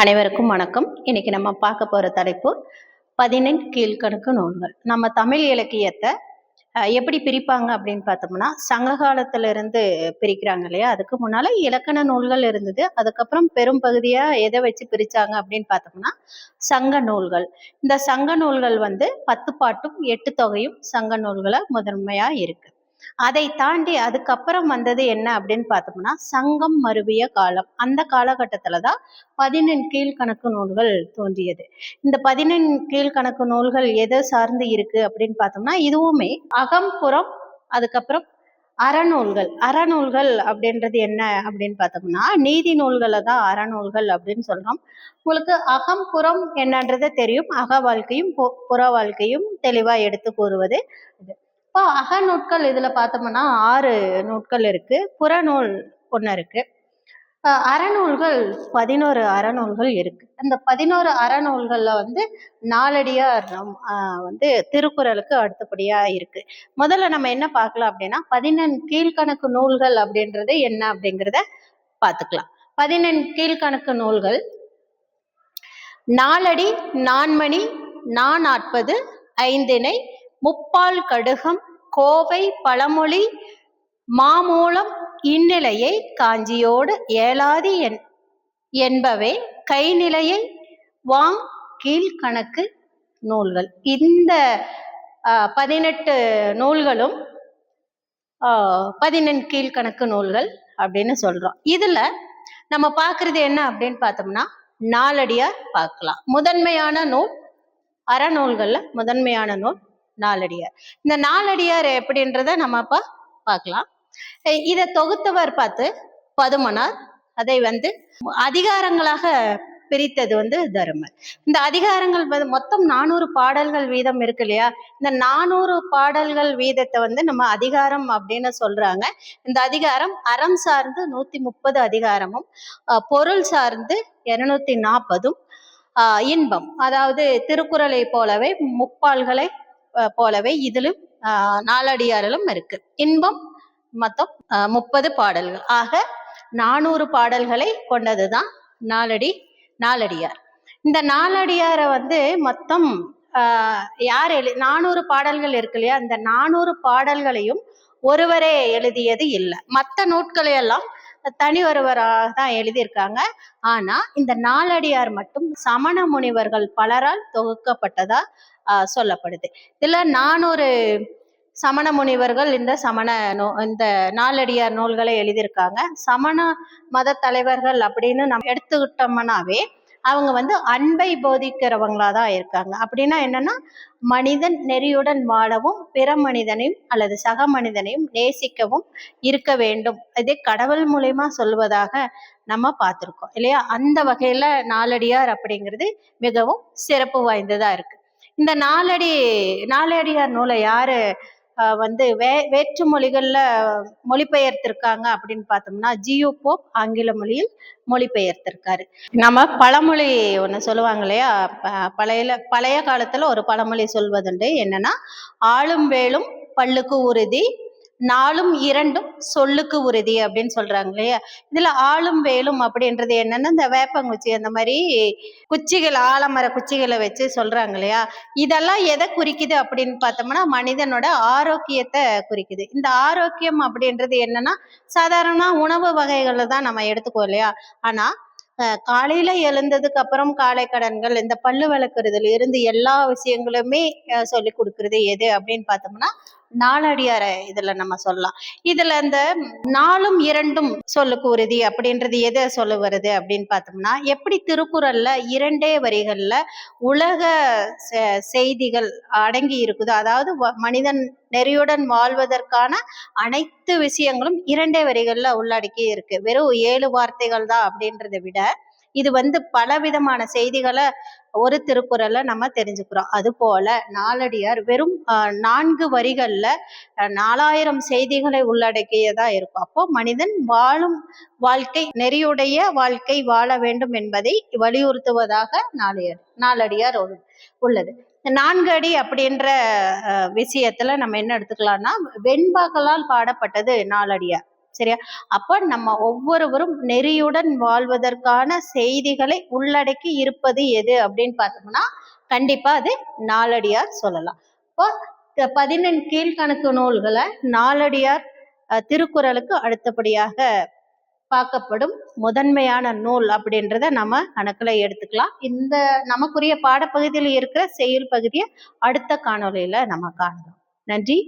அனைவருக்கும் வணக்கம். இன்னைக்கு நம்ம பார்க்க போற தலைப்பு பதினெண் கீழ்கணக்கு நூல்கள். நம்ம தமிழ் இலக்கியத்தை எப்படி பிரிப்பாங்க அப்படின்னு பார்த்தோம்னா சங்க காலத்துல இருந்து பிரிக்கிறாங்க இல்லையா? அதுக்கு முன்னால இலக்கண நூல்கள் இருந்தது. அதுக்கப்புறம் பெரும் பகுதியா எதை வச்சு பிரிச்சாங்க அப்படின்னு பார்த்தோம்னா சங்க நூல்கள். இந்த சங்க நூல்கள் வந்து பத்து பாட்டும் எட்டு தொகையும் சங்க நூல்களை முதன்மையா இருக்கு. அதை தாண்டி அதுக்கப்புறம் வந்தது என்ன அப்படின்னு பார்த்தோம்னா சங்கம் மருவிய காலம். அந்த காலகட்டத்தில் தான் பதினெண் கீழ்கணக்கு நூல்கள் தோன்றியது. இந்த பதினெண் கீழ்கணக்கு நூல்கள் எதை சார்ந்து இருக்கு அப்படின்னு பார்த்தோம்னா இதுவுமே அகம் புறம் அதுக்கப்புறம் அறநூல்கள். அறநூல்கள் அப்படின்றது என்ன அப்படின்னு பார்த்தோம்னா நீதி நூல்களை தான் அறநூல்கள் அப்படின்னு சொல்றோம். உங்களுக்கு அகம் புறம் என்னன்றது தெரியும். அக வாழ்க்கையும் புற வாழ்க்கையும் தெளிவா எடுத்து கூறுவது இது. இப்போ அகநூட்கள் இதுல பார்த்தோம்னா ஆறு நூட்கள் இருக்கு. புறநூல் ஒன்று இருக்கு. அறநூல்கள் பதினோரு அறநூல்கள் இருக்கு. அந்த பதினோரு அறநூல்கள்ல வந்து நாலடியார் நம் வந்து திருக்குறளுக்கு அடுத்தபடியா இருக்கு. முதல்ல நம்ம என்ன பார்க்கலாம் அப்படின்னா பதினெண் கீழ்கணக்கு நூல்கள் அப்படின்றது என்ன அப்படிங்கிறத பார்த்துக்கலாம். பதினெண் கீழ்கணக்கு நூல்கள். நாலடி நான்மணி நாற்பது ஐந்திணை முப்பால் கடுகம் கோவை பழமொழி மாமூலம் இந்நிலையை காஞ்சியோடு ஏலாதி என் என்பவை கைநிலையை வாங் கீழ்கணக்கு நூல்கள். இந்த பதினெட்டு நூல்களும் பதினெண் கீழ்கணக்கு நூல்கள் அப்படின்னு சொல்றோம். இதுல நம்ம பார்க்குறது என்ன அப்படின்னு பார்த்தோம்னா நாலடியார் பார்க்கலாம். முதன்மையான நூல் அறநூல்கள்ல முதன்மையான நூல் நாலடியார். இந்த நாலடியார் எப்படின்றத நம்ம இப்ப பார்க்கலாம். இதை தொகுத்தவர் பார்த்து பதுமனார் அதை வந்து அதிகாரங்களாக பிரித்தது வந்து தருமர். இந்த அதிகாரங்கள் வந்து மொத்தம் நானூறு பாடல்கள் வீதம் இருக்கு இல்லையா? இந்த நானூறு பாடல்கள் வீதத்தை வந்து நம்ம அதிகாரம் அப்படின்னு சொல்றாங்க. இந்த அதிகாரம் அறம் சார்ந்து நூத்தி முப்பது அதிகாரமும் பொருள் சார்ந்து இருநூத்தி நாற்பதும் ஆஹ் இன்பம். அதாவது திருக்குறளை போலவே முப்பால்களை போலவே இதிலும் ஆஹ், நாலடியாரிலும் இருக்கு. இன்பம் மொத்தம் முப்பது பாடல்கள். ஆக நானூறு பாடல்களை கொண்டதுதான் நாலடி நாலடியார். இந்த நாலடியாரை வந்து மொத்தம் ஆஹ், யார் எழு நானூறு பாடல்கள் இருக்கு இல்லையா? அந்த நானூறு பாடல்களையும் ஒருவரே எழுதியது இல்லை. மற்ற நூட்களை எல்லாம் தனி ஒருவராக தான் எழுதியிருக்காங்க. ஆனா இந்த நாலடியார் மட்டும் சமண முனிவர்கள் பலரால் தொகுக்கப்பட்டதா சொல்லப்படுது. இதுல நானூறு சமண முனிவர்கள் இந்த சமண நூ இந்த நாலடியார் நூல்களை எழுதியிருக்காங்க. சமண மத தலைவர்கள் அப்படின்னு நம்ம எடுத்துக்கிட்டோம்னாவே அவங்க வந்து அன்பை போதிக்கிறவங்களா தான் இருக்காங்க. அப்படின்னா என்னன்னா மனிதன் நெறியுடன் வாழவும் பிற மனிதனையும் அல்லது சக மனிதனையும் நேசிக்கவும் இருக்க வேண்டும். இதே கடவுள் மூலயமா சொல்வதாக நம்ம பார்த்துருக்கோம் இல்லையா? அந்த வகையில நாலடியார் அப்படிங்கிறது மிகவும் சிறப்பு வாய்ந்ததா இருக்கு. இந்த நாலடி நாலடியார் நூலை யாரு வந்து வே வேற்று மொழிகளில் மொழிபெயர்த்திருக்காங்க அப்படின்னு பார்த்தோம்னா ஜியு போப் ஆங்கில மொழியில் மொழிபெயர்த்திருக்காரு. நம்ம பழமொழி ஒன்று சொல்லுவாங்க இல்லையா? பழையில பழைய பழைய ஒரு பழமொழி சொல்வதுண்டு என்னன்னா ஆளும் வேலும் பல்லுக்கு உறுதி நாளும் இரண்டும் சொல்லுக்கு உறுதி அப்படின்னு சொல்றாங்க இல்லையா? இதுல ஆளும் வேலும் அப்படின்றது என்னன்னா இந்த வேப்பங்குச்சி அந்த மாதிரி குச்சிகள் ஆலமர குச்சிகளை வச்சு சொல்றாங்க இல்லையா? இதெல்லாம் எதை குறிக்குது அப்படின்னு பார்த்தோம்னா மனிதனோட ஆரோக்கியத்தை குறிக்குது. இந்த ஆரோக்கியம் அப்படின்றது என்னன்னா சாதாரண உணவு வகைகளை தான் நம்ம எடுத்துக்கோ இல்லையா? ஆனா காலையில எழுந்ததுக்கு அப்புறம் காலை கடன்கள் இந்த பல்லு விளக்குறதுல இருந்து எல்லா விஷயங்களுமே சொல்லி கொடுக்கறது எது அப்படின்னு பார்த்தோம்னா நாலடியார இதுல நம்ம சொல்லலாம். இதுல இந்த நாலும் இரண்டும் சொல்லுக்கு உறுதி அப்படின்றது எதை சொல்ல வருது அப்படின்னு பார்த்தோம்னா எப்படி திருக்குறள்ல இரண்டே வரிகள்ல உலக செ- செய்திகள் அடங்கி இருக்குதோ. அதாவது வ- மனிதன் நெறியுடன் வாழ்வதற்கான அனைத்து விஷயங்களும் இரண்டே வரிகள்ல உள்ளடக்கி இருக்கு. வெறும் ஏழு வார்த்தைகள் தான் அப்படின்றத விட இது வந்து பலவிதமான செய்திகளை ஒரு திருக்குறள்ல நம்ம தெரிஞ்சுக்கிறோம். அது போல நாலடியார் வெறும் நான்கு வரிகள்ல நாலாயிரம் செய்திகளை உள்ளடக்கியதா இருக்கும். அப்போ மனிதன் வாழும் வாழ்க்கை நெறியுடைய வாழ்க்கை வாழ வேண்டும் என்பதை வலியுறுத்துவதாக நாளையர் நாலடியார் உள்ளது. நான்கு அடி அப்படின்ற விஷயத்துல நம்ம என்ன எடுத்துக்கலாம்னா வெண்பாக்களால் பாடப்பட்டது நாலடியார் சரியா? அப்போ நம்ம ஒவ்வொருவரும் நெறியுடன் வாழ்வதற்கான செய்திகளை உள்ளடக்கி இருப்பது எது அப்படின்னு பார்த்தோம்னா கண்டிப்பா அது நாலடியார் சொல்லலாம். இப்போ பதினெண் கீழ்கணக்கு நூல்களை நாலடியார் திருக்குறளுக்கு அடுத்தபடியாக பார்க்கப்படும் முதன்மையான நூல் அப்படின்றத நம்ம கணக்குல எடுத்துக்கலாம். இந்த நமக்குரிய பாடப்பகுதியில் இருக்கிற செயல் பகுதியை அடுத்த காணொளியில நம்ம காணலாம் நன்றி.